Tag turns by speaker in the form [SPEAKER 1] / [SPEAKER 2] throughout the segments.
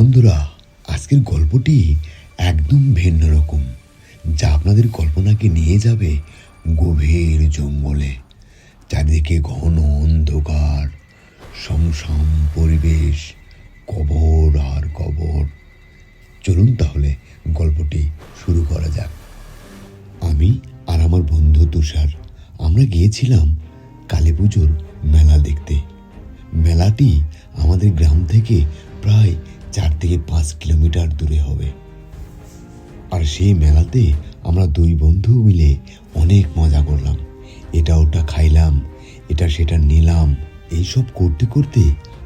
[SPEAKER 1] বন্ধুরা, আজকের গল্পটি একদম ভিন্ন রকম, যা আপনাদের কল্পনাকে নিয়ে যাবে গভীর জঙ্গলে। চারিদিকে ঘন অন্ধকার, সমসম পরিবেশ, কবর আর কবর। চলুন তাহলে গল্পটি শুরু করা যাক। আমি আর আমার বন্ধু তুষার, আমরা গিয়েছিলাম কালী পুজোর মেলা দেখতে। মেলাটি আমাদের গ্রাম থেকে প্রায় চার থেকে পাঁচ কিলোমিটার দূরে হবে। আর সেই মেলাতে আমরা দুই বন্ধু মিলে অনেক মজা করলাম। এটা ওটা খাইলাম, এটা সেটা নিলাম। এইসব করতে করতে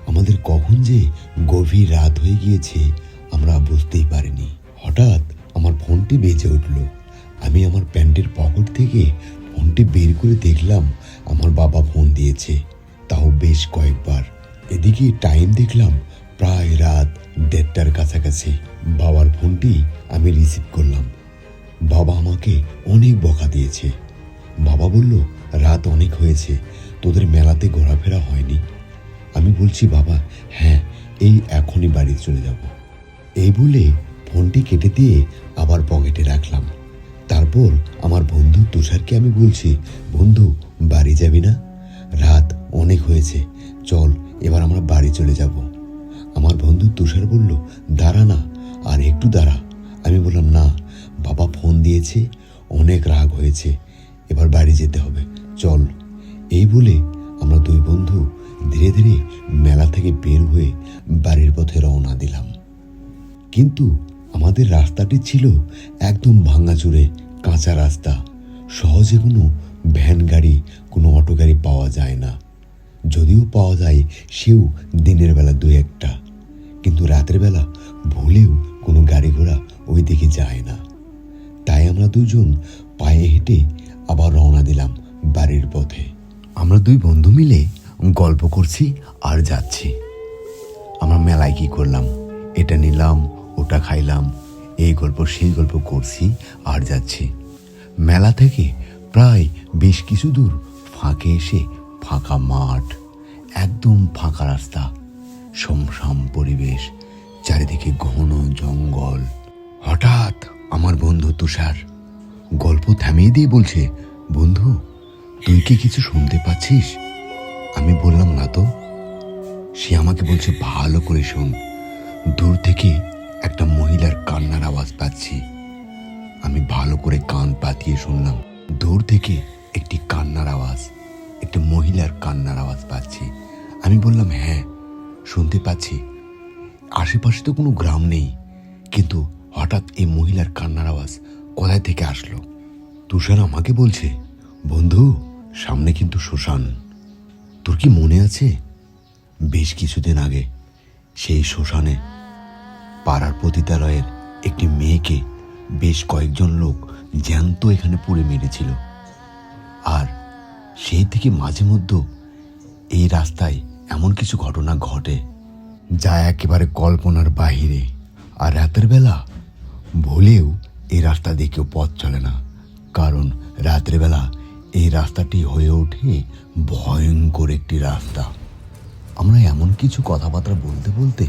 [SPEAKER 1] আমাদের কখন যে গভীর রাত হয়ে গিয়েছে আমরা বুঝতেই পারিনি। হঠাৎ আমার ফোনটি বেজে উঠল। আমি আমার প্যান্টের পকেট থেকে ফোনটি বের করে দেখলাম আমার বাবা ফোন দিয়েছে। তাও বেশ কয়েকবার। এদিকে টাইম দেখলাম প্রায় রাত দেড়টার কাছাকাছি। বাবার ফোনটি আমি রিসিভ করলাম। বাবা আমাকে অনেক বকা দিয়েছে। বাবা বলল, রাত অনেক হয়েছে, তোদের মেলাতে ঘোরাফেরা হয়নি। আমি বলছি, বাবা হ্যাঁ এই এখনই বাড়ি চলে যাব। এই বলে ফোনটি কেটে দিয়ে আবার পকেটে রাখলাম। তারপর আমার বন্ধু তুষারকে আমি বলছি, বন্ধু, বাড়ি যাবি না? রাত অনেক হয়েছে, চল, এবার আমরা বাড়ি চলে যাব। আমার বন্ধু তুষার বলল, দাঁড়া না, আর একটু দাঁড়া। আমি বললাম, না, বাবা ফোন দিয়েছে, অনেক রাগ হয়েছে, এবার বাড়ি যেতে হবে, চল। এই বলে আমরা দুই বন্ধু ধীরে ধীরে মেলা থেকে বের হয়ে বাড়ির পথে রওনা দিলাম। কিন্তু আমাদের রাস্তাটি ছিল একদম ভাঙাচুরে, কাঁচা রাস্তা। সহজে কোনো ভ্যান গাড়ি, কোনো অটো গাড়ি পাওয়া যায় না। যদিও পাওয়া যায়, সেও দিনের বেলা দু একটা কিন্তু রাতের বেলা ভুলেও কোনো গাড়ি ঘোড়া ওই দিকে যায় না। তাই আমরা দুজন পায়ে হেঁটে আবার রওনা দিলাম বাড়ির পথে। আমরা দুই বন্ধু মিলে গল্প করছি আর যাচ্ছি। আমরা মেলায় কি করলাম? এটা নিলাম, ওটা খাইলাম, এই গল্প, সেই গল্প করছি আর যাচ্ছি। মেলা থেকে প্রায় বেশ কিছু দূর ফাঁকে এসে ফাঁকা মাঠ, একদম ফাঁকা রাস্তা। সমসাম পরিবেশ, চারিদিকে ঘন জঙ্গল। হঠাৎ আমার বন্ধু তুষার গল্প থামিয়ে দিয়ে বলছে, বন্ধু, তুই কি কিছু শুনতে পাচ্ছিস? আমি বললাম, না তো। সে আমাকে বলছে, ভালো করে শোন, দূর থেকে একটা মহিলার কান্নার আওয়াজ পাচ্ছি। আমি ভালো করে কান পাতিয়ে শুনলাম, দূর থেকে একটি কান্নার আওয়াজ, একটি মহিলার কান্নার আওয়াজ পাচ্ছি। আমি বললাম হ্যাঁ। শুনতে পাচ্ছি। আশেপাশে তো কোনো গ্রাম নেই। কিন্তু হঠাৎ এই মহিলার কান্নার আওয়াজ কোথায় থেকে আসলো? তুষার আমাকে বলছে, বন্ধু, সামনে কিন্তু শ্মশান। তোর কি মনে আছে? বেশ কিছুদিন আগে সেই শ্মশানে পাড়ার পতিতালয়ের একটি মেয়েকে বেশ কয়েকজন লোক জ্যান্ত এখানে পুড়ে মেরেছিল। আর সেই থেকে মাঝে মধ্যে এই রাস্তায় এমন কিছু ঘটনা ঘটে যা একেবারে কল্পনার বাহিরে। আর রাতের বেলা ভুলেও এই রাস্তা দিয়ে কেউ পথ চলে না। কারণ রাতের বেলা এই রাস্তাটি হয়ে ওঠে ভয়ঙ্কর একটি রাস্তা। আমরা এমন কিছু কথাবার্তা বলতে বলতে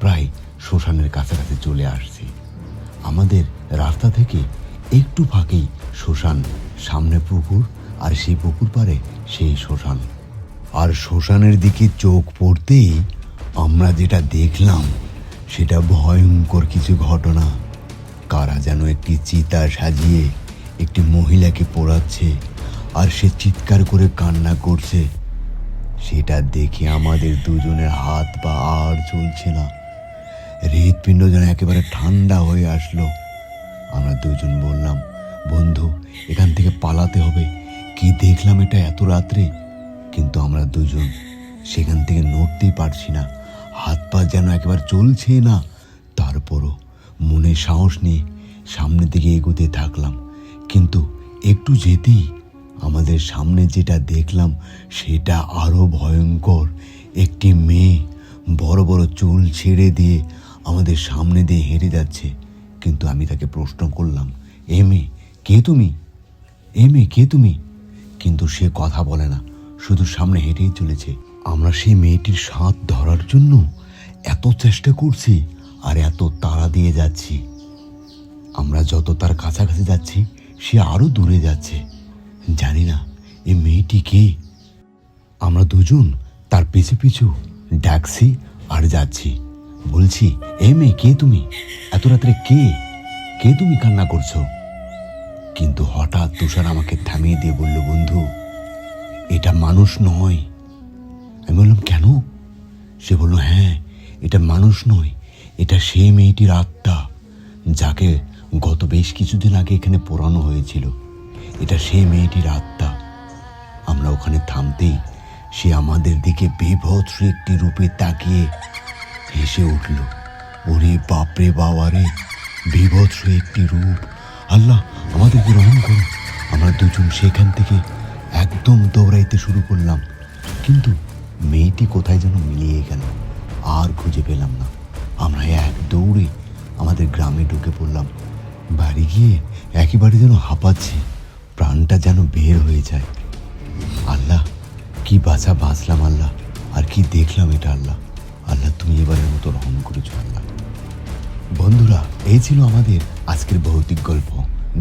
[SPEAKER 1] প্রায় শ্মশানের কাছাকাছি চলে আসছি। আমাদের রাস্তা থেকে একটু ফাঁকেই শ্মশান, সামনে পুকুর আর সেই পুকুর পারে সেই শ্মশান। আর শ্মশানের দিকে চোখ পড়তেই আমরা যেটা দেখলাম, সেটা ভয়ঙ্কর কিছু ঘটনা। কারা যেন একটি চিতা সাজিয়ে একটি মহিলাকে পোড়াচ্ছে আর সে চিৎকার করে কান্না করছে, সেটা দেখে আমাদের দুজনের হাত পা আর চলছে না। হৃৎপিণ্ড যেন একেবারে ঠান্ডা হয়ে আসলো। আমরা দুজন বললাম, বন্ধু, এখান থেকে পালাতে হবে। কি দেখলাম এটা এত রাত্রে? কিন্তু আমরা দুজন সেখান থেকে নড়তেই পারছি না। হাত পা যেন একেবারে চলছে না। তারপরও মনে সাহস নিয়ে সামনের দিকে এগোতে থাকলাম। কিন্তু একটু যেতেই আমাদের সামনে যেটা দেখলাম, সেটা আরও ভয়ঙ্কর। একটি মেয়ে বড় বড় চুল ছেড়ে দিয়ে আমাদের সামনে দিয়ে হেঁটে যাচ্ছে। কিন্তু আমি তাকে প্রশ্ন করলাম, এ মেয়ে, কে তুমি? এ মেয়ে, কে তুমি? কিন্তু সে কথা বলে না। শুধু সামনে হেঁটেই চলেছে। আমরা সেই মেয়েটির স্বাদ ধরার জন্য এত চেষ্টা করছি আর এত তাড়া দিয়ে যাচ্ছি। আমরা যত তার কাছাকাছি যাচ্ছি, সে আরও দূরে যাচ্ছে। জানি না এই মেয়েটি কে? আমরা দুজন তার পিছু পিছু ডাকছি আর যাচ্ছি। বলছি, এ মেয়ে, কে তুমি? এত রাত্রে কে? কে তুমি কান্না করছ? কিন্তু হঠাৎ তুষার আমাকে থামিয়ে দিয়ে বলল, বন্ধু এটা মানুষ নয়। আমি বললাম, কেন? সে বলল হ্যাঁ এটা মানুষ নয়, এটা সে মেয়েটির আত্মা, যাকে গত বেশ কিছুদিন আগে এখানে পোড়ানো হয়েছিল। এটা সে মেয়েটির আত্মা। আমরা ওখানে থামতেই সে আমাদের দিকে বিভৎস একটি রূপে তাকিয়ে হেসে উঠল। ওরে বাপরে বাবারে, বিভৎস একটি রূপ। আল্লাহ, আমাদেরকে রহম করো আমরা দুজন সেখান থেকে একদম দৌড়াইতে শুরু করলাম। কিন্তু মেয়েটি কোথায় যেন মিলিয়ে গেল, আর খুঁজে পেলাম না। আমরা এক দৌড়ে আমাদের গ্রামে ঢুকে পড়লাম। বাড়ি গিয়ে একেবারে যেন হাঁপাচ্ছি, প্রাণটা যেন বের হয়ে যায়। আল্লাহ, কি বাঁচা বাঁচলাম আল্লাহ, আর কি দেখলাম এটা আল্লাহ। আল্লাহ, তুমি এবারের মতো রহম করেছ আল্লাহ। বন্ধুরা, এই ছিল আমাদের আজকের ভৌতিক গল্প।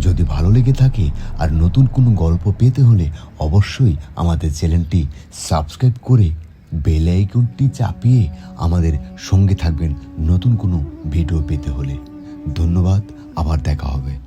[SPEAKER 1] যদি ভালো লেগে থাকে আর নতুন কোনো গল্প পেতে হলে অবশ্যই আমাদের চ্যানেলটি সাবস্ক্রাইব করে বেল আইকনটি চাপিয়ে আমাদের সঙ্গে থাকবেন নতুন কোনো ভিডিও পেতে হলে। ধন্যবাদ, আবার দেখা হবে।